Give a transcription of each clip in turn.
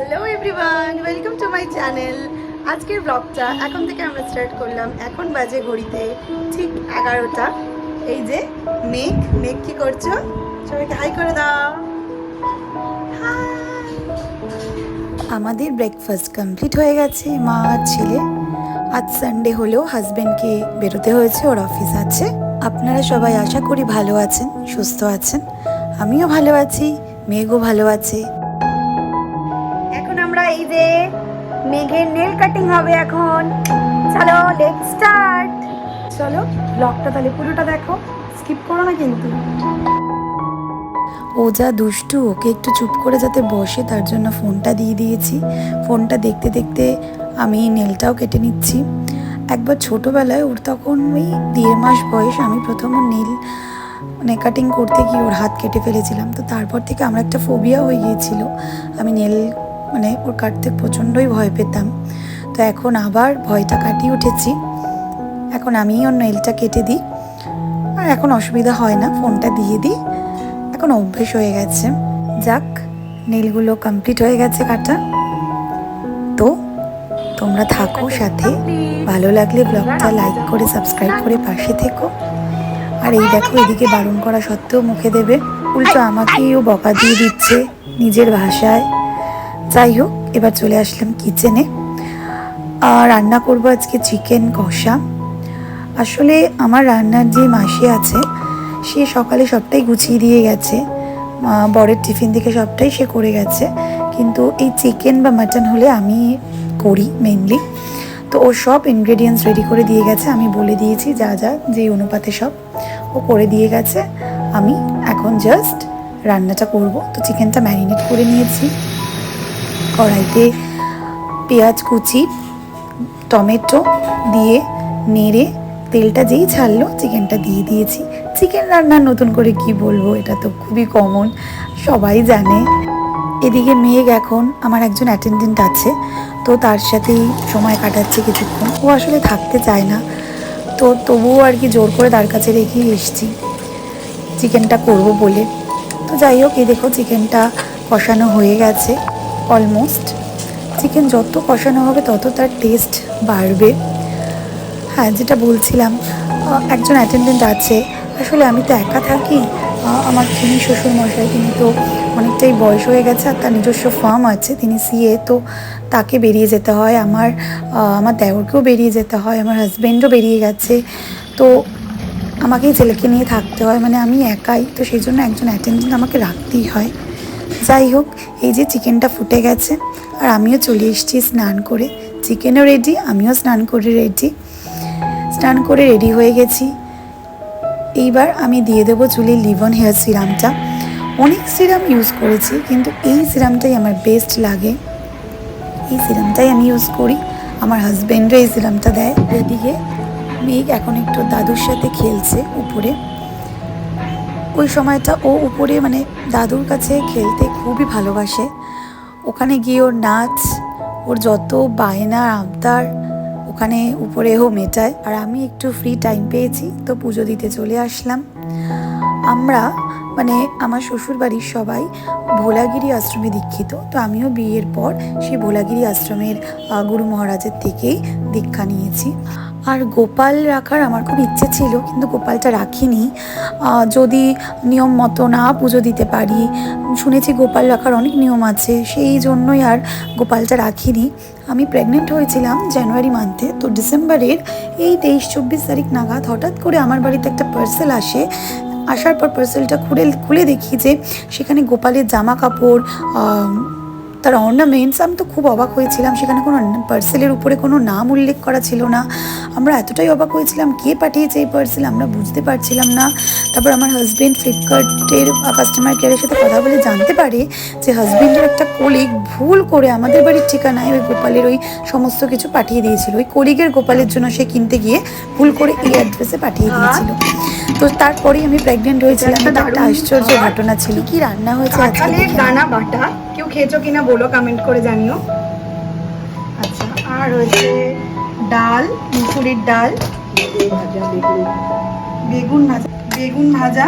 Hello everyone welcome to my channel আজকের ব্লগটা এখন থেকে আমরা স্টার্ট করলাম এখন বাজে ঘড়িতে ঠিক এগারোটা। এই যে মেঘ মেঘ কি করছ? সবাইকে হাই করে দাও। আমাদের ব্রেকফাস্ট কমপ্লিট হয়ে গেছে। মা আর ছেলে। আজ সানডে হলেও হাজব্যান্ডকে বেরোতে হয়েছে, ওর অফিস আছে। আপনারা সবাই আশা করি ভালো আছেন, সুস্থ আছেন। আমিও ভালো আছি, মেঘও ভালো আছে। এই যে মেঘের নেল কাটিং হবে এখন। চলো লেট স্টার্ট চলো ব্লগটা তাহলে পুরোটা দেখো। স্কিপ করো না কিন্তু। ও যা দুষ্টু, ওকে একটু চুপ করে যাতে বসে, তার জন্য ফোনটা দিয়ে দিয়েছি। ফোনটা দেখতে দেখতে আমি নেলটাও কেটে নিচ্ছি। একবার ছোটোবেলায় ওর তখন ওই দেড় মাস বয়স, আমি প্রথম নীল মানে কাটিং করতে গিয়ে ওর হাত কেটে ফেলেছিলাম। তো তারপর থেকে আমার একটা ফোবিয়া হয়ে গিয়েছিল। আমি নেল মানে ওর কাটতে প্রচণ্ডই ভয় পেতাম। তো এখন আবার ভয়টা কাটিয়ে উঠেছি। এখন আমি ওর নেলটা কেটে দিই। আর এখন অসুবিধা হয় না, ফোনটা দিয়ে দিই। এখন অভ্যেস হয়ে গেছে। যাক, নীলগুলো কমপ্লিট হয়ে গেছে কাটা। তো তোমরা থাকো সাথে। ভালো লাগলে ব্লগটা লাইক করে সাবস্ক্রাইব করে পাশে থেকো। আর এই দেখো, এদিকে বারণ করা সত্ত্বেও মুখে দেবে। উল্টো আমাকেই ও বকা দিয়ে দিচ্ছে নিজের ভাষায়। যাই হোক, এবার চলে আসলাম কিচেনে রান্না করব আজকে চিকেন কষা। আসলে আমার রান্নার যে মাসি আছে, সে সকালে সবটাই গুছিয়ে দিয়ে গেছে। বরের টিফিন থেকে সবটাই সে করে গেছে। কিন্তু এই চিকেন বা মাটন হলে আমি করি মেনলি তো ও সব ইনগ্রেডিয়েন্টস রেডি করে দিয়ে গেছে। আমি বলে দিয়েছি যা যা যে অনুপাতে সব ও করে দিয়ে গেছে। আমি এখন জাস্ট রান্নাটা করব। তো চিকেনটা ম্যারিনেট করে নিয়েছি। কড়াইতে পেঁয়াজ কুচি, টমেটো দিয়ে নেড়ে তেলটা যেই ছাড়লো, চিকেনটা দিয়ে দিয়েছি। চিকেন রান্নার নতুন করে কি বলব, এটা তো খুবই কমন সবাই জানে। এদিকে মেঘ এখন, আমার একজন অ্যাটেন্ডেন্ট আছে, তো তার সাথেই সময় কাটাচ্ছে কিছুক্ষণ। ও আসলে থাকতে চায় না, তো তবুও আর কি জোর করে তার কাছে রেখেই এসছি। চিকেনটা করব বলে। তো যাই হোক, এই দেখো, চিকেনটা কষানো হয়ে গেছে। অলমোস্ট চিকেন যত কষানো হবে, তত তার টেস্ট বাড়বে। হ্যাঁ যেটা বলছিলাম একজন অ্যাটেন্ডেন্ট আছে। আসলে আমি তো একা থাকি। আমার তিনি শ্বশুর মশাই তিনি তো অনেকটাই বয়স হয়ে গেছে আর তার নিজস্ব ফার্ম আছে, তিনি সিএ তো তাকে বেরিয়ে যেতে হয়। আমার আমার দেওরকেও বেরিয়ে যেতে হয়, আমার হাজব্যান্ডও বেরিয়ে গেছে। তো আমাকেই ছেলেকে নিয়ে থাকতে হয় মানে আমি একাই। তো সেই জন্য একজন অ্যাটেন্ডেন্ট আমাকে রাখতেই হয়। যাই হোক, এই যে চিকেনটা ফুটে গেছে, আর আমিও চলে এসেছি স্নান করে। চিকেনও রেডি আমিও স্নান করে রেডি স্নান করে রেডি হয়ে গেছি। এইবার আমি দিয়ে দেবো চুলে লিভন হেয়ার সিরামটা। অনেক সিরাম ইউজ করেছি, কিন্তু এই সিরামটাই আমার বেস্ট লাগে। এই সিরামটাই আমি ইউজ করি। আমার হাজব্যান্ডও এই সিরামটা দেয়। এদিকে মেঘ এখন একটু দাদুর সাথে খেলছে উপরে। ওই সময়টা ও উপরে মানে দাদুর কাছে খেলতে খুবই ভালোবাসে। ওখানে গিয়ে ওর নাচ, ওর যত বায়না, আবদার, ওখানে উপরেও মেটায়। আর আমি একটু ফ্রি টাইম পেয়েছি, তো পুজো দিতে চলে আসলাম। আমরা মানে আমার শ্বশুর বাড়ির সবাই ভোলাগিরি আশ্রমে দীক্ষিত। তো আমিও বিয়ের পর সেই ভোলাগিরি আশ্রমের গুরু মহারাজের থেকেই দীক্ষা নিয়েছি। আর গোপাল রাখার আমার খুব ইচ্ছে ছিল, কিন্তু গোপালটা রাখিনি। যদি নিয়ম মতো না পুজো দিতে পারি, শুনেছি গোপাল রাখার অনেক নিয়ম আছে, সেই জন্যই আর গোপালটা রাখিনি। আমি প্রেগনেন্ট হয়েছিলাম জানুয়ারি মান্থে তো ডিসেম্বরের এই তেইশ, চব্বিশ তারিখ নাগাদ হঠাৎ করে আমার বাড়িতে একটা পার্সেল আসে আসার পর পার্সেলটা খুলে খুলে দেখি যে সেখানে গোপালের জামা কাপড় তার অর্নামেন্টস আমি তো খুব অবাক হয়েছিলাম। সেখানে কোনো পার্সেলের উপরে কোনো নাম উল্লেখ করা ছিল না। আমরা এতটাই অবাক হয়েছিলাম কে পাঠিয়েছে এই পার্সেল আমরা বুঝতে পারছিলাম না। তারপর আমার হাজব্যান্ড ফ্লিপকার্টের কাস্টমার কেয়ারের সাথে কথা বলে জানতে পারে যে হাজব্যান্ডের একটা কলিগ ভুল করে আমাদের বাড়ির ঠিকানায় ওই গোপালের ওই সমস্ত কিছু পাঠিয়ে দিয়েছিল। ওই কলিগের গোপালের জন্য সে কিনতে গিয়ে ভুল করে এই অ্যাড্রেসে পাঠিয়ে দিয়েছিল। তো তারপরেই আমি প্রেগনেন্ট হয়েছিলাম। একটা আশ্চর্য ঘটনা ছিল। কি রান্না হয়েছে আজকে? দানা বাটা খেয়েছো কিনা বলো কমেন্ট করে জানিও। আচ্ছা আর হয়েছে ডাল, মুসুরির ডাল। বেগুন ভাজা বেগুন ভাজা।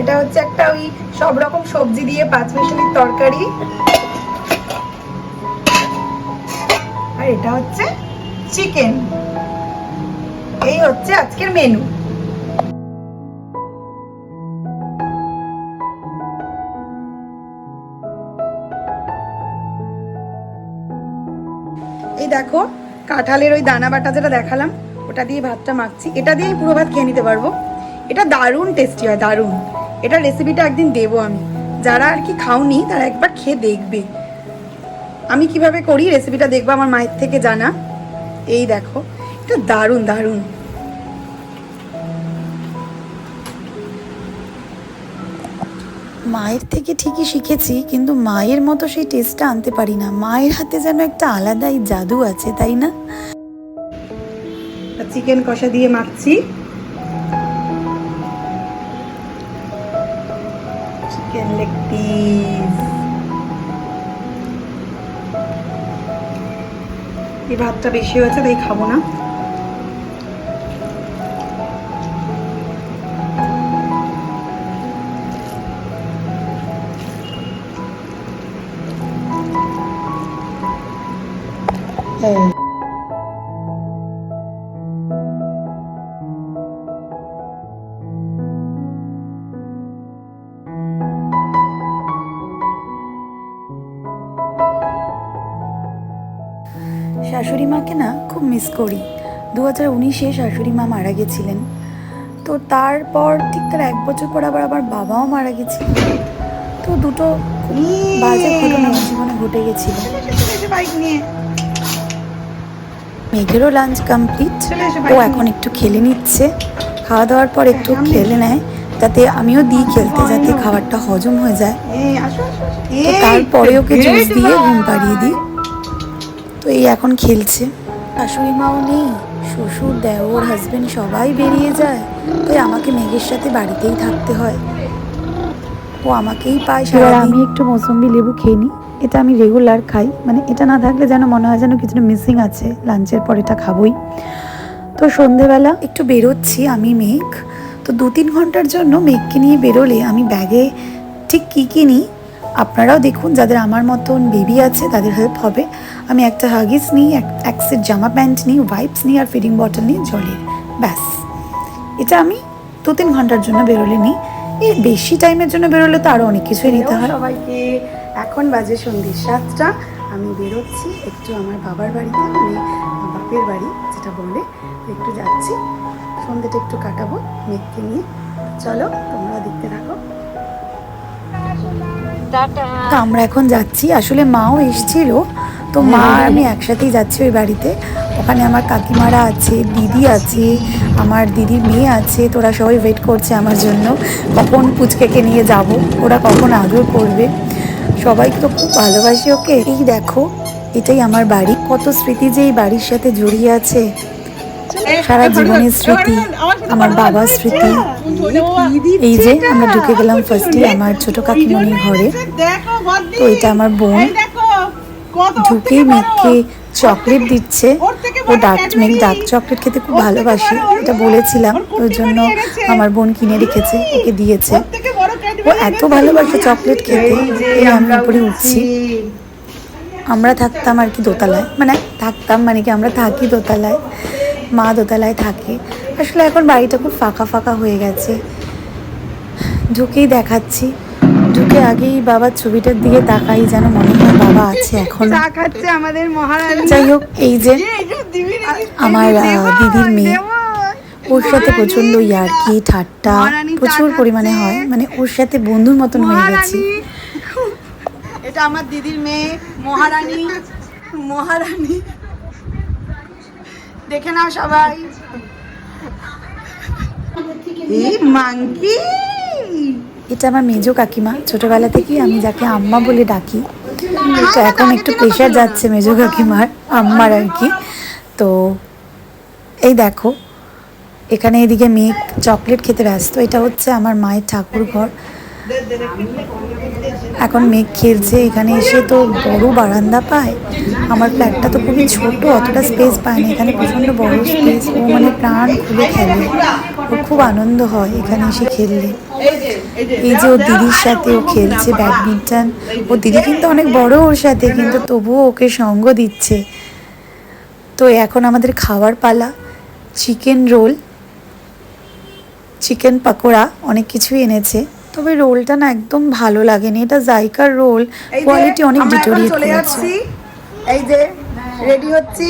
এটা হচ্ছে একটা ওই সব রকম সবজি দিয়ে পাঁচ মিশালির তরকারি। আর এটা হচ্ছে চিকেন এই হচ্ছে আজকের মেনু দেখো, কাঁঠালের ওই দানা বাটা যেটা দেখালাম, ওটা দিয়ে ভাতটা মাখছি। এটা দিয়েই পুরো ভাত খেয়ে নিতে পারব। এটা দারুণ টেস্টি হয়, দারুণ। এটা রেসিপিটা একদিন দেবো আমি। যারা আর কি খাওনি, তারা একবার খেয়ে দেখবে। আমি কীভাবে করি রেসিপিটা দেখব আমার মায়ের থেকে জানা। এই দেখো, এটা দারুণ দারুণ। মায়ের থেকে ঠিকই শিখেছি, কিন্তু মায়ের মতো সেই টেস্টটা আনতে পারি না। মায়ের হাতে যেন একটা আলাদাই জাদু আছে, তাই না? চিকেন কষা দিয়ে মাখছি। চিকেন লেগ পিস এই ভাতটা বেশি হয়েছে, তাই খাব না। শাশুড়ি মাকে না খুব মিস করি। দু হাজার উনিশে শাশুড়ি মা মারা গেছিলেন। তো তারপর ঠিক তার এক বছর পর আবার আমার বাবাও মারা গেছিল। তো দুটো বাজে ঘটনা জীবনে ঘটে গেছিল। বাইক নিয়ে। মেঘেরও লাঞ্চ কমপ্লিট ও এখন একটু খেলে নিচ্ছে। খাওয়া দাওয়ার পর একটু খেলে নেয়, যাতে আমিও দিই খেলতে, যাতে খাবারটা হজম হয়ে যায়। তো তারপরে ওকে জুস দিয়ে ঘুম পাড়িয়ে দিই। তো এই এখন খেলছে। শাশুড়ি মাও নেই, শ্বশুর, দেওর হাজবেন্ড সবাই বেরিয়ে যায়। তাই আমাকে মেঘের সাথে বাড়িতেই থাকতে হয়। ও আমাকেই পায় সারা আমি একটু মৌসম্বি লেবু খেয়ে নিই। এটা আমি রেগুলার খাই। মানে এটা না থাকলে যেন মনে হয় যেন কিছু মিসিং আছে। লাঞ্চের পর এটা খাবোই। তো সন্ধেবেলা একটু বেরোচ্ছি আমি মেঘ। তো দু তিন ঘণ্টার জন্য মেঘকে নিয়ে বেরোলে আমি ব্যাগে ঠিক কী কী নিই? আপনারাও দেখুন যাদের আমার মতন বেবি আছে তাদের হেল্প হবে। আমি একটা হাগিস নিই এক সেট জামা প্যান্ট নিই ওয়াইপস নিই আর ফিডিং বটল নিই জলের। ব্যাস। এটা আমি দু তিন ঘণ্টার জন্য বেরোলে নিই। এর বেশি টাইমের জন্য বেরোলে তো আরও অনেক কিছুই নিতে হয়। সবাইকে এখন বাজে সন্ধ্যে সাতটা। আমি বেরোচ্ছি একটু আমার বাবার বাড়িতে মানে বাপের বাড়ি যেটা বলে একটু যাচ্ছি। সন্ধ্যেটা একটু কাটাবো মেঘকে নিয়ে। চলো তোমরা দেখতে থাকো। তো আমরা এখন যাচ্ছি। আসলে মাও এসছিল। তো মা আর আমি একসাথেই যাচ্ছি ওই বাড়িতে। ওখানে আমার কাকিমারা আছে দিদি আছে আমার দিদির মেয়ে আছে তোরা সবাই ওয়েট করছে আমার জন্য। কখন পুচকেকে নিয়ে যাব ওরা কখন আদর করবে? সবাই তো খুব ভালোবাসি ওকে। এই দেখো এটাই আমার বাড়ি। কত স্মৃতি যে এই বাড়ির সাথে জড়িয়ে আছে। সারা জীবনের স্মৃতি আমার বাবার স্মৃতি। এই যে আমরা ঢুকে গেলাম ফার্স্টে আমার ছোট কাকিমণির ঘরে। তো এটা আমার বোন। ঢুকে মেঘকে চকলেট দিচ্ছে। ও ডার্ক মেঘ ডার্ক চকলেট খেতে খুব ভালোবাসে। এটা বলেছিলাম। ওই জন্য আমার বোন কিনে রেখেছে ওকে দিয়েছে। ও এত ভালোবাসে চকলেট খেতে এই আমি উপরে উঠছি। আমরা থাকতাম আর কি দোতলায়। মানে থাকতাম মানে কি আমরা থাকি দোতলায়। মা দোতলায় থাকে। আসলে এখন বাড়িটা খুব ফাঁকা ফাঁকা হয়ে গেছে। ঢুকেই দেখাচ্ছি। ঢুকে আগেই বাবার ছবিটার দিকে তাকাই যেন মনে হয় বাবা আছে এখন। আমাদের মহারানী যাই হোক এই যে আমার দিদির মেয়ে। ওর সাথে প্রচণ্ড ইয়ার্কি ঠাট্টা প্রচুর পরিমাণে হয়। মানে ওর সাথে বন্ধুর মতন হয়ে গেছি। এটা আমার দিদির মেয়ে মহারানী। মহারানী। দেখে নাও সবাই। এই মাংকি এটা আমার মেজো কাকিমা। ছোটবেলা থেকেই আমি যাকে আম্মা বলে ডাকি। তো এখন একটু প্রেশার যাচ্ছে মেজো কাকিমার, আম্মার আর কি। তো এই দেখো, এখানে এদিকে মেয়ে চকলেট খেতে ব্যস্ত। এটা হচ্ছে আমার মায়ের ঠাকুর ঘর। এখন মেঘ খেলছে, এখানে এসে তো বড় বারান্দা পায়। আমার ফ্ল্যাটটা তো খুবই ছোট, অতটা স্পেস পায় না। এখানে প্রচণ্ড বড় স্পেস ও মানে প্রাণ খুলে খেলে। ওর খুব আনন্দ হয় এখানে এসে খেললে। এই যে ওর দিদির সাথে ও খেলছে ব্যাডমিন্টন ওর দিদি কিন্তু অনেক বড় ওর সাথে কিন্তু তবুও ওকে সঙ্গ দিচ্ছে। তো এখন আমাদের খাওয়ার পালা চিকেন রোল চিকেন পাকোড়া অনেক কিছুই এনেছে। তবে রোলটা না একদম ভালো লাগেনি এটা জাইকার রোল কোয়ালিটি অনেক ডিটোরিয়েট করেছে। এই যে রেডি হচ্ছি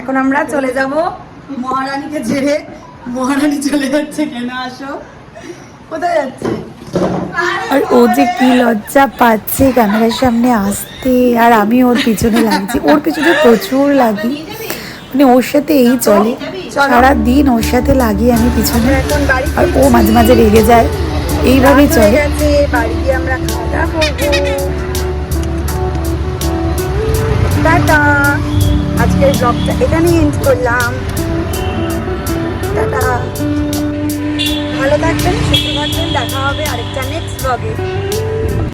এখন আমরা চলে যাব মহারানীকে ছেড়ে মহারানী চলে যাচ্ছে কেন আসো? কোথায় যাচ্ছে? আর ও যে কি লজ্জা পাচ্ছে ক্যামেরার সামনে আসতে আর আমি ওর পিছনে লাগছি। ওর পিছনে প্রচুর লাগি। মানে ওর সাথে এই চলে। সারা দিন ওর সাথে লাগি আমি পিছনে। আর ও মাঝে মাঝে রেগে যায়। এইভাবেই চলে বাড়ি গিয়ে আমরা খাওয়া দাওয়া করব। টাটা। আজকের ব্লগটা এখানেই এন্ড করলাম। টাটা। ভালো থাকবেন সুস্থ থাকবেন দেখা হবে আরেকটা নেক্সট ব্লগে